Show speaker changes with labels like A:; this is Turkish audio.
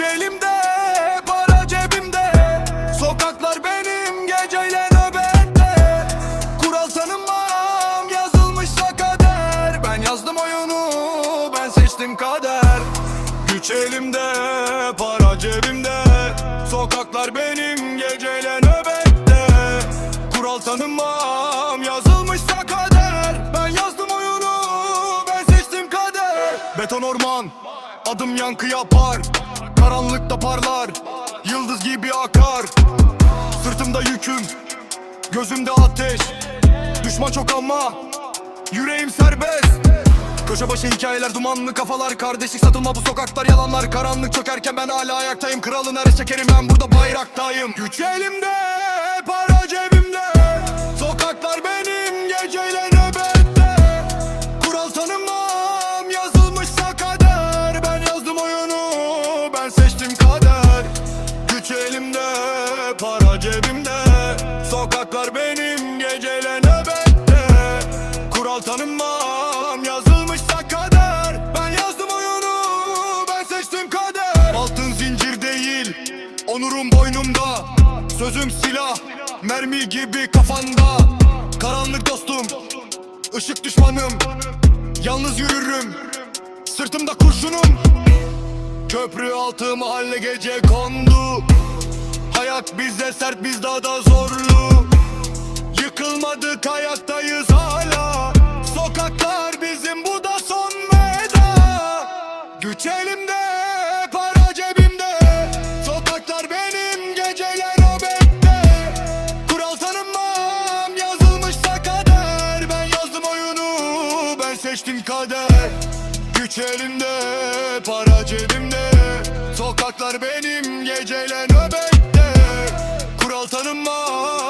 A: elimde, para cebimde. Sokaklar benim, geceyle nöbette. Kural tanımam, yazılmışsa kader. Ben yazdım oyunu, ben seçtim kader. Güç elimde, para cebimde. Sokaklar benim, geceyle nöbette. Kural tanımam, yazılmışsa kader. Ben yazdım oyunu, ben seçtim kader. Beton orman, adım yankı yapar Karanlıkta parlar, yıldız gibi akar. Sırtımda yüküm, gözümde ateş. Düşman çok ama, yüreğim serbest. Köşe başı hikayeler dumanlı kafalar. Kardeşlik satılma bu sokaklar yalanlar. Karanlık çökerken ben hala ayaktayım. Kralın her şekerim ben burada bayraktayım. Güç elimde para cebimde. Sokaklar benim geceyle nöbette. Kural tanımam yazılmışsa kader. Ben yazdım oyunu ben seçtim kader. Altın zincir değil onurum boynumda. Sözüm silah mermi gibi kafanda. Karanlık dostum ışık düşmanım. Yalnız yürürüm sırtımda kurşunum. Köprü altı mahalle gece kondu Hayat bize sert biz daha da zorlu. Yıkılmadık ayaktayız hala. Sokaklar bizim bu da son veda. Güç elimde para cebimde. Sokaklar benim geceler nöbette Kural tanımam yazılmışsa kader. Ben yazdım oyunu ben seçtim kader. Güç elimde para cebimde. Sokaklar benim geceler nöbette Yazılmışsa kader